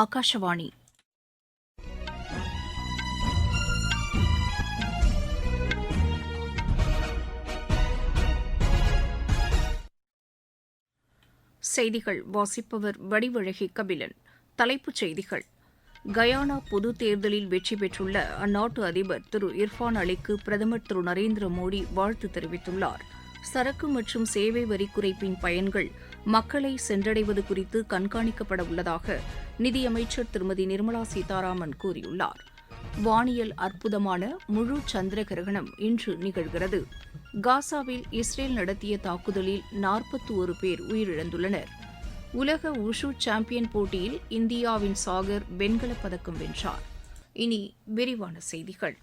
ஆகாஷவாணி செய்திகள் வாசிப்பவர் வடிவழகி கபிலன். தலைப்புச் செய்திகள். கயானா பொது தேர்தலில் வெற்றி பெற்றுள்ள அந்நாட்டு அதிபர் திரு இர்ஃபான் அலிக்கு பிரதமர் திரு நரேந்திர மோடி வாழ்த்து தெரிவித்துள்ளார். சரக்கு மற்றும் சேவை வரி குறைப்பின் பயன்கள் மக்களை சென்றடைவது குறித்து கண்காணிக்கப்பட உள்ளதாக நிதியமைச்சர் திருமதி நிர்மலா சீதாராமன் கூறியுள்ளார். வானியல் அற்புதமான முழு சந்திர கிரகணம் இன்று நிகழ்கிறது. காசாவில் இஸ்ரேல் நடத்திய தாக்குதலில் நாற்பத்தி ஒரு பேர் உயிரிழந்துள்ளனர். உலக உஷு சாம்பியன் போட்டியில் இந்தியாவின் சாகர் வெண்கலப் பதக்கம் வென்றார். இனி விரிவான செய்திகள்.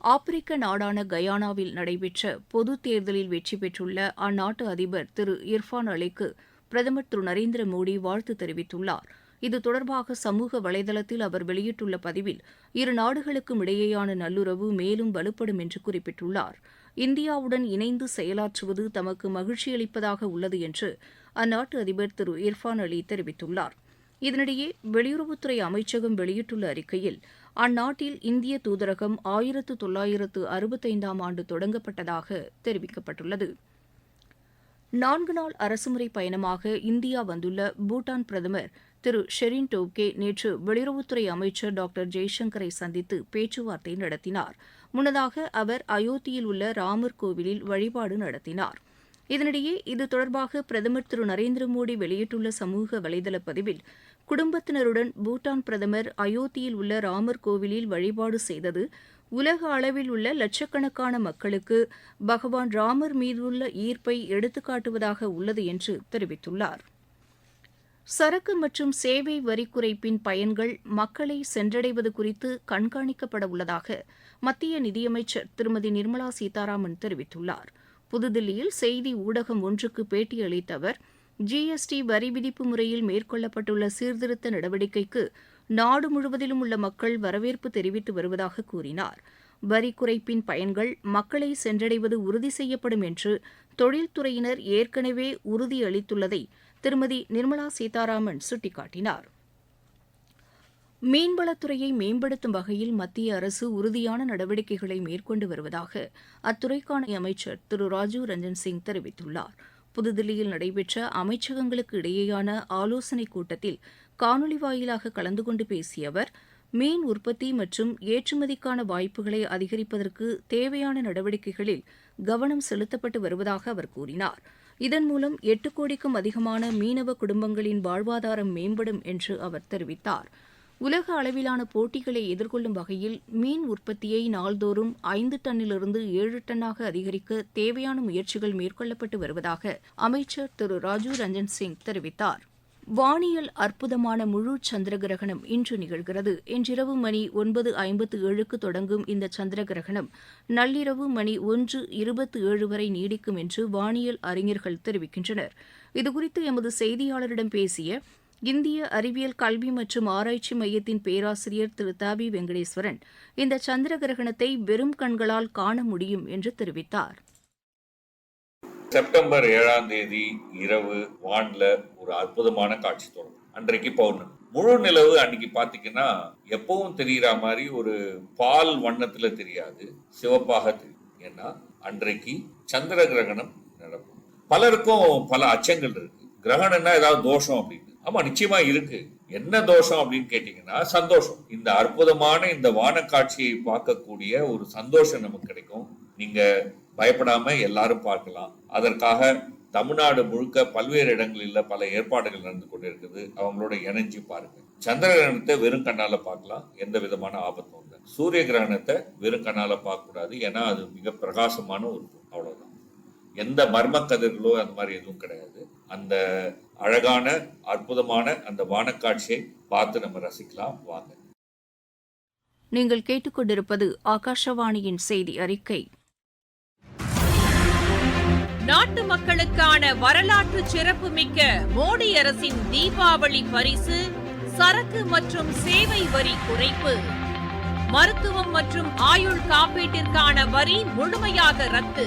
ஆப்பிரிக்க நாடான கயானாவில் நடைபெற்ற பொதுத் தேர்தலில் வெற்றி பெற்றுள்ள அந்நாட்டு அதிபர் திரு இர்ஃபான் அலிக்கு பிரதமர் திரு நரேந்திர மோடி வாழ்த்து தெரிவித்துள்ளார். இது தொடர்பாக சமூக வலைதளத்தில் அவர் வெளியிட்டுள்ள பதிவில் இரு நாடுகளுக்கும் இடையேயான நல்லுறவு மேலும் வலுப்படும் என்று குறிப்பிட்டுள்ளார். இந்தியாவுடன் இணைந்து செயலாற்றுவது தமக்கு மகிழ்ச்சியளிப்பதாக உள்ளது என்று அந்நாட்டு அதிபர் திரு இர்ஃபான் அலி தெரிவித்துள்ளார். இதனிடையே வெளியுறவுத்துறை அமைச்சகம் வெளியிட்டுள்ள அறிக்கையில் அந்நாட்டில் இந்திய தூதரகம் ஆயிரத்து தொள்ளாயிரத்து அறுபத்தைந்தாம் ஆண்டு தொடங்கப்பட்டதாக தெரிவிக்கப்பட்டுள்ளது. நான்கு நாள் அரசுமுறை பயணமாக இந்தியா வந்துள்ள பூட்டான் பிரதமர் திரு ஷெரின் டோப்கே நேற்று வெளியுறவுத்துறை அமைச்சர் டாக்டர் ஜெய்சங்கரை சந்தித்து பேச்சுவார்த்தை நடத்தினார். முன்னதாக அவர் அயோத்தியில் உள்ள ராமர் கோவிலில் வழிபாடு நடத்தினார். இதனிடையே இது தொடர்பாக பிரதமர் திரு நரேந்திர மோடி வெளியிட்டுள்ள சமூக வலைதள பதிவில் குடும்பத்தினருடன் பூட்டான் பிரதமர் அயோத்தியில் உள்ள ராமர் கோவிலில் வழிபாடு செய்தது உலக அளவில் உள்ள லட்சக்கணக்கான மக்களுக்கு பகவான் ராமர் மீதுள்ள ஈர்ப்பை எடுத்துக்காட்டுவதாக உள்ளது என்று தெரிவித்துள்ளார். சரக்கு மற்றும் சேவை வரி குறைப்பின் பயன்கள் மக்களை சென்றடைவது குறித்து கண்காணிக்கப்பட உள்ளதாக மத்திய நிதியமைச்சர் திருமதி நிர்மலா சீதாராமன் தெரிவித்துள்ளார். புதுதில்லியில் செய்தி ஊடகம் ஒன்றுக்கு பேட்டியளித்த அவர் ஜிஎஸ்டி வரி விதிப்பு முறையில் மேற்கொள்ளப்பட்டுள்ள சீர்திருத்த நடவடிக்கைக்கு நாடு முழுவதிலும் உள்ள மக்கள் வரவேற்பு தெரிவித்து வருவதாக கூறினார். வரி குறைப்பின் பயன்கள் மக்களை சென்றடைவது உறுதி செய்யப்படும் என்று தொழில்துறையினர் ஏற்கனவே உறுதியளித்துள்ளதை திருமதி நிர்மலா சீதாராமன் சுட்டிக்காட்டினார். மீன்வளத்துறையை மேம்படுத்தும் வகையில் மத்திய அரசு உறுதியான நடவடிக்கைகளை மேற்கொண்டு வருவதாக அத்துறைக்கான அமைச்சர் திரு ராஜீவ் ரஞ்சன் சிங் தெரிவித்துள்ளார். புதுதில்லியில் நடைபெற்ற அமைச்சகங்களுக்கு இடையேயான ஆலோசனைக் கூட்டத்தில் காணொலி வாயிலாக கலந்து கொண்டு பேசிய அவர் மீன் உற்பத்தி மற்றும் ஏற்றுமதிக்கான வாய்ப்புகளை அதிகரிப்பதற்கு தேவையான நடவடிக்கைகளில் கவனம் செலுத்தப்பட்டு வருவதாக அவர் கூறினார். இதன் மூலம் எட்டு கோடிக்கும் அதிகமான மீனவ குடும்பங்களின் வாழ்வாதாரம் மேம்படும் என்று அவர் தெரிவித்தார். உலக அளவிலான போட்டிகளை எதிர்கொள்ளும் வகையில் மீன் உற்பத்தியை நாள்தோறும் ஐந்து டன்னிலிருந்து ஏழு டன்னாக அதிகரிக்க தேவையான முயற்சிகள் மேற்கொள்ளப்பட்டு வருவதாக அமைச்சர் திரு ராஜீவ் ரஞ்சன் சிங் தெரிவித்தார். வானியல் அற்புதமான முழு சந்திர கிரகணம் இன்று நிகழ்கிறது. இன்றிரவு மணி ஒன்பது ஐம்பத்து ஏழுக்கு தொடங்கும் இந்த சந்திர கிரகணம் நள்ளிரவு மணி ஒன்று இருபத்து ஏழு வரை நீடிக்கும் என்று வானியல் அறிஞர்கள் தெரிவிக்கின்றனர். இதுகுறித்து எமது செய்தியாளரிடம் பேசிய இந்திய அறிவியல் கல்வி மற்றும் ஆராய்ச்சி மையத்தின் பேராசிரியர் திரு தாபி வெங்கடேஸ்வரன் இந்த சந்திர கிரகணத்தை வெறும் கண்களால் காண முடியும் என்று தெரிவித்தார். செப்டம்பர் ஏழாம் தேதி இரவு வான்ல ஒரு அற்புதமான காட்சி தொடங்கும். அன்றைக்கு பௌர்ணமி. முழு நிலவு அன்னைக்கு பாத்தீங்கன்னா எப்பவும் தெரியற மாதிரி ஒரு பால் வண்ணத்துல தெரியாது. சிவப்பாக தெரியும். ஏன்னா அன்றைக்கு சந்திர கிரகணம் நடக்கும். பலருக்கும் பல அச்சங்கள் இருக்கு. கிரகணம்னா ஏதாவது தோஷம் அப்படின்னு. ஆமா நிச்சயமா இருக்கு. என்ன தோஷம் அப்படின்னு கேட்டீங்கன்னா சந்தோஷம். இந்த அற்புதமான இந்த வானக்காட்சியை பார்க்கக்கூடிய ஒரு சந்தோஷம் நமக்கு கிடைக்கும். நீங்க பயப்படாம எல்லாரும் பார்க்கலாம். அதற்காக தமிழ்நாடு முழுக்க பல்வேறு இடங்களில் பல ஏற்பாடுகள் நடந்து கொண்டு இருக்குது அவங்களோட இணைஞ்சு பாருங்க. சந்திர கிரகணத்தை வெறும் கண்ணால பார்க்கலாம். எந்த விதமான ஆபத்தும் இல்லை. சூரிய கிரகணத்தை வெறும் கண்ணால பார்க்க கூடாது ஏன்னா அது மிக பிரகாசமான ஒரு பொருள். அவ்வளவுதான். எந்த மர்ம கதிர்களோ அந்த மாதிரி எதுவும் கிடையாது. அந்த அழகான அற்புதமான அந்த வானக்காட்சியை பார்த்து நம்ம ரசிக்கலாம். வாங்க. நீங்கள் கேட்டுக்கொண்டிருப்பது ஆகாஷவாணியின் செய்தி அறிக்கை. நாட்டு மக்களுக்கான வரலாற்று சிறப்புமிக்க மோடி அரசின் தீபாவளி பரிசு சரக்கு மற்றும் சேவை வரி குறைப்பு. மருத்துவம் மற்றும் ஆயுள் காப்பீட்டிற்கான வரி முழுமையாக ரத்து.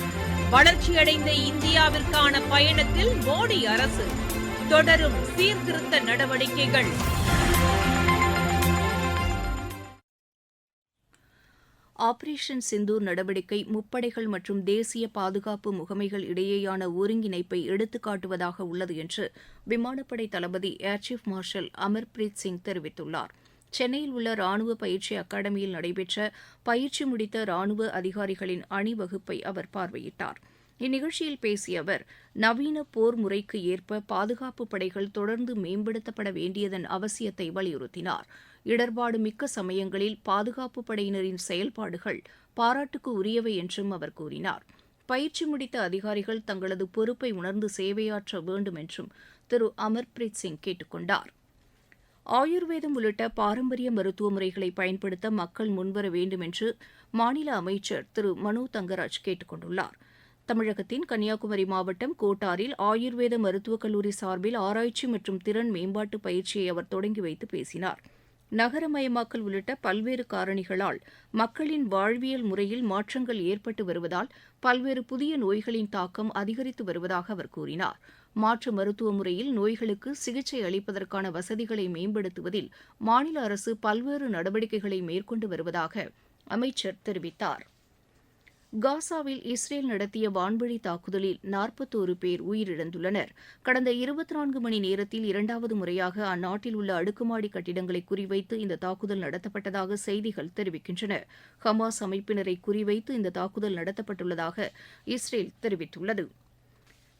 வளர்ச்சியடைந்த இந்தியாவிற்கான பயணத்தில் மோடி அரசு தொடரும் சீர்திருத்த நடவடிக்கைகள். ஆபரேஷன் சிந்தூர் நடவடிக்கை முப்படைகள் மற்றும் தேசிய பாதுகாப்பு முகமைகள் இடையேயான ஒருங்கிணைப்பை எடுத்துக்காட்டுவதாக உள்ளது என்று விமானப்படை தளபதி air chief marshal Amarpreet Singh தெரிவித்துள்ளார். சென்னையில் உள்ள ராணுவ பயிற்சி அகாடமியில் நடைபெற்ற பயிற்சி முடித்த ராணுவ அதிகாரிகளின் அணிவகுப்பை அவர் பார்வையிட்டார். இந்நிகழ்ச்சியில் பேசிய அவர் நவீன போர் முறைக்கு ஏற்ப பாதுகாப்பு படைகள் தொடர்ந்து மேம்படுத்தப்பட வேண்டியதன் அவசியத்தை வலியுறுத்தினார். இடர்பாடு மிக்க சமயங்களில் பாதுகாப்பு படையினரின் செயல்பாடுகள் பாராட்டுக்கு உரியவை என்றும் அவர் கூறினார். பயிற்சி முடித்த அதிகாரிகள் தங்களது பொறுப்பை உணர்ந்து சேவையாற்ற வேண்டும் என்றும் திரு. அமர்பிரீத் சிங் கேட்டுக்கொண்டார். ஆயுர்வேதம் உள்ளிட்ட பாரம்பரிய மருத்துவ முறைகளை பயன்படுத்த மக்கள் முன்வர வேண்டும் என்று மாநில அமைச்சர் திரு. மனோ தங்கராஜ் கேட்டுக் கொண்டுள்ளார் தமிழகத்தின் கன்னியாகுமரி மாவட்டம் கோட்டாரில் ஆயுர்வேத மருத்துவக் கல்லூரி சார்பில் ஆராய்ச்சி மற்றும் திறன் மேம்பாட்டு பயிற்சியை அவர் தொடங்கி வைத்து பேசினார். நகரமயமாக்கல் உள்ளிட்ட பல்வேறு காரணிகளால் மக்களின் வாழ்வியல் முறையில் மாற்றங்கள் ஏற்பட்டு வருவதால் பல்வேறு புதிய நோய்களின் தாக்கம் அதிகரித்து வருவதாக அவர் கூறினார். மாற்று மருத்துவ முறையில் நோய்களுக்கு சிகிச்சை அளிப்பதற்கான வசதிகளை மேம்படுத்துவதில் மாநில அரசு பல்வேறு நடவடிக்கைகளை மேற்கொண்டு வருவதாக அமைச்சர் தெரிவித்தார். காசாவில் இஸ்ரேல் நடத்திய வான்வழி தாக்குதலில் நாற்பத்தோரு பேர் உயிரிழந்துள்ளனர். கடந்த இருபத்தி நான்கு மணி நேரத்தில் இரண்டாவது முறையாக அந்நாட்டில் உள்ள அடுக்குமாடி கட்டிடங்களை குறிவைத்து இந்த தாக்குதல் நடத்தப்பட்டதாக செய்திகள் தெரிவிக்கின்றன. ஹமாஸ் அமைப்பினரை குறிவைத்து இந்த தாக்குதல் நடத்தப்பட்டுள்ளதாக இஸ்ரேல் தெரிவித்துள்ளது.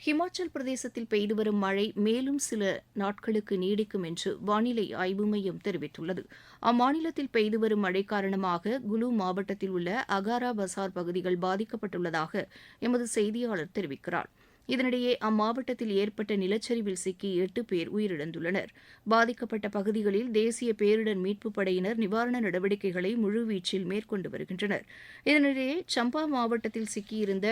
ஹிமாச்சல் பிரதேசத்தில் பெய்து வரும் மழை மேலும் சில நாட்களுக்கு நீடிக்கும் என்று வானிலை ஆய்வு மையம் தெரிவித்துள்ளது. அம்மாநிலத்தில் பெய்து வரும் மழை காரணமாக குலு மாவட்டத்தில் உள்ள அகாரா பசார் பகுதிகள் பாதிக்கப்பட்டுள்ளதாக எமது செய்தியாளர் தெரிவிக்கிறார். இதனிடையே அம்மாவட்டத்தில் ஏற்பட்ட நிலச்சரிவில் சிக்கி எட்டு பேர் உயிரிழந்துள்ளனர். பாதிக்கப்பட்ட பகுதிகளில் தேசிய பேரிடர் மீட்புப் படையினர் நிவாரண நடவடிக்கைகளை முழுவீச்சில் மேற்கொண்டு வருகின்றனர். இதனிடையே சம்பா மாவட்டத்தில் சிக்கியிருந்த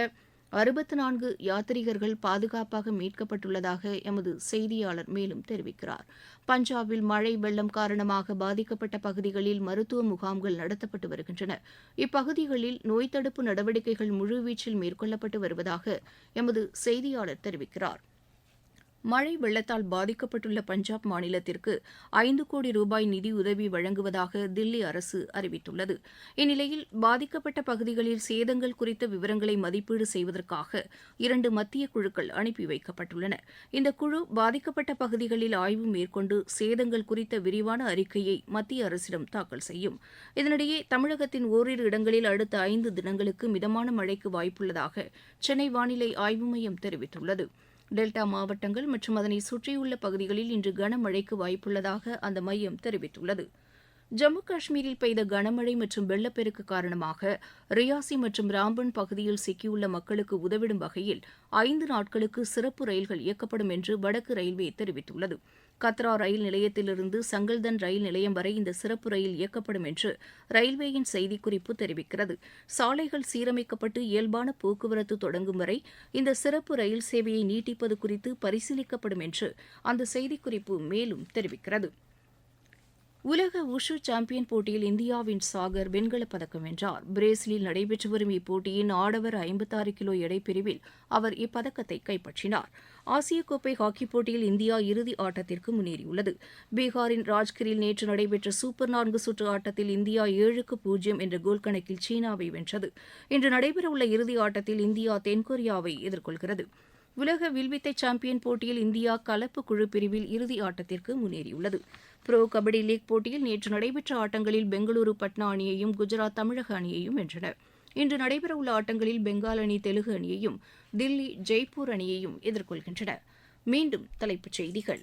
அறுபத்து நான்கு யாத்ரீகர்கள் பாதுகாப்பாக மீட்கப்பட்டுள்ளதாக எமது செய்தியாளர் மேலும் தெரிவிக்கிறார். பஞ்சாபில் மழை வெள்ளம் காரணமாக பாதிக்கப்பட்ட பகுதிகளில் மருத்துவ முகாம்கள் நடத்தப்பட்டு வருகின்றன. இப்பகுதிகளில் நோய் தடுப்பு நடவடிக்கைகள் முழுவீச்சில் மேற்கொள்ளப்பட்டு வருவதாக எமது செய்தியாளர் தெரிவிக்கிறார். மழை வெள்ளத்தால் பாதிக்கப்பட்டுள்ள பஞ்சாப் மாநிலத்திற்கு ஐந்து கோடி ரூபாய் நிதியுதவி வழங்குவதாக தில்லி அரசு அறிவித்துள்ளது. இந்நிலையில் பாதிக்கப்பட்ட பகுதிகளில் சேதங்கள் குறித்த விவரங்களை மதிப்பீடு செய்வதற்காக இரண்டு மத்திய குழுக்கள் அனுப்பி வைக்கப்பட்டுள்ளன. இந்த குழு பாதிக்கப்பட்ட பகுதிகளில் ஆய்வு மேற்கொண்டு சேதங்கள் குறித்த விரிவான அறிக்கையை மத்திய அரசிடம் தாக்கல் செய்யும். இதனிடையே தமிழகத்தின் ஓரிரு இடங்களில் அடுத்த ஐந்து தினங்களுக்கு மிதமான மழைக்கு வாய்ப்புள்ளதாக சென்னை வானிலை ஆய்வு மையம் தெரிவித்துள்ளது. டெல்டா மாவட்டங்கள் மற்றும் அதனை சுற்றியுள்ள பகுதிகளில் இன்று கனமழைக்கு வாய்ப்புள்ளதாக அந்த மையம் தெரிவித்துள்ளது. ஜம்மு காஷ்மீரில் பெய்த கனமழை மற்றும் வெள்ளப்பெருக்கு காரணமாக ரியாசி மற்றும் ராம்பன் பகுதியில் சிக்கியுள்ள மக்களுக்கு உதவிடும் வகையில் ஐந்து நாட்களுக்கு சிறப்பு ரயில்கள் இயக்கப்படும் என்று வடக்கு ரயில்வே தெரிவித்துள்ளது. கத்ரா ரயில் நிலையத்திலிருந்து சங்கல்தன் ரயில் நிலையம் வரை இந்த சிறப்பு ரயில் இயக்கப்படும் என்று ரயில்வேயின் செய்திக்குறிப்பு தெரிவிக்கிறது. சாலைகள் சீரமைக்கப்பட்டு இயல்பான போக்குவரத்து தொடங்கும் வரை இந்த சிறப்பு ரயில் சேவையை நீட்டிப்பது குறித்து பரிசீலிக்கப்படும் என்று அந்த செய்திக்குறிப்பு மேலும் தெரிவிக்கிறது. உலக உஷு சாம்பியன் போட்டியில் இந்தியாவின் சாகர் வெண்கலப் பதக்கம் வென்றார். பிரேசிலில் நடைபெற்று வரும் இப்போட்டியின் ஆடவர் ஐம்பத்தாறு கிலோ எடை பிரிவில் அவர் இப்பதக்கத்தை கைப்பற்றினார். ஆசிய கோப்பை ஹாக்கிப் போட்டியில் இந்தியா இறுதி ஆட்டத்திற்கு முன்னேறியுள்ளது. பீகாரின் ராஜ்கிரில் நேற்று நடைபெற்ற சூப்பர் நான்கு சுற்று ஆட்டத்தில் இந்தியா ஏழுக்கு பூஜ்ஜியம் என்ற கோல் கணக்கில் சீனாவை வென்றது. இன்று நடைபெறவுள்ள இறுதி ஆட்டத்தில் இந்தியா தென்கொரியாவை எதிர்கொள்கிறது. உலக வில்வித்தை சாம்பியன் போட்டியில் இந்தியா கலப்பு குழு பிரிவில் இறுதி ஆட்டத்திற்கு முன்னேறியுள்ளது. புரோ கபடி லீக் போட்டியில் நேற்று நடைபெற்ற ஆட்டங்களில் பெங்களூரு பட்னா அணியையும் குஜராத் தமிழக அணியையும் வென்றனா் இன்று நடைபெறவுள்ள ஆட்டங்களில் பெங்கால் அணி தெலுங்கு அணியையும் தில்லி ஜெய்ப்பூர் அணியையும் எதிர்கொள்கின்றன. மீண்டும் தலைப்புச் செய்திகள்.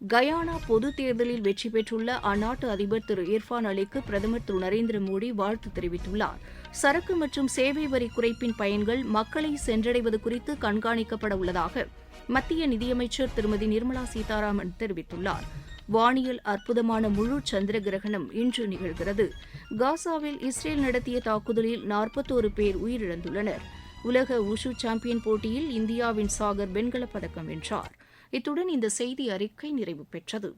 கயானா பொதுத் தேர்தலில் வெற்றி பெற்றுள்ள அந்நாட்டு அதிபர் திரு இர்ஃபான் அலிக்கு பிரதமர் திரு நரேந்திர மோடி வாழ்த்து தெரிவித்துள்ளார். சரக்கு மற்றும் சேவை வரி குறைப்பின் பயன்கள் மக்களை சென்றடைவது குறித்து கண்காணிக்கப்பட உள்ளதாக மத்திய நிதியமைச்சர் திருமதி நிர்மலா சீதாராமன் தெரிவித்துள்ளார். வானியல் அற்புதமான முழு சந்திர கிரகணம் இன்று நிகழ்கிறது. காசாவில் இஸ்ரேல் நடத்திய தாக்குதலில் நாற்பத்தோரு பேர் உயிரிழந்துள்ளனர். உலக உஷு சாம்பியன் போட்டியில் இந்தியாவின் சாகர் வெண்கலப் பதக்கம் வென்றார். இத்துடன் இந்த செய்தி அறிக்கை நிறைவு பெற்றது.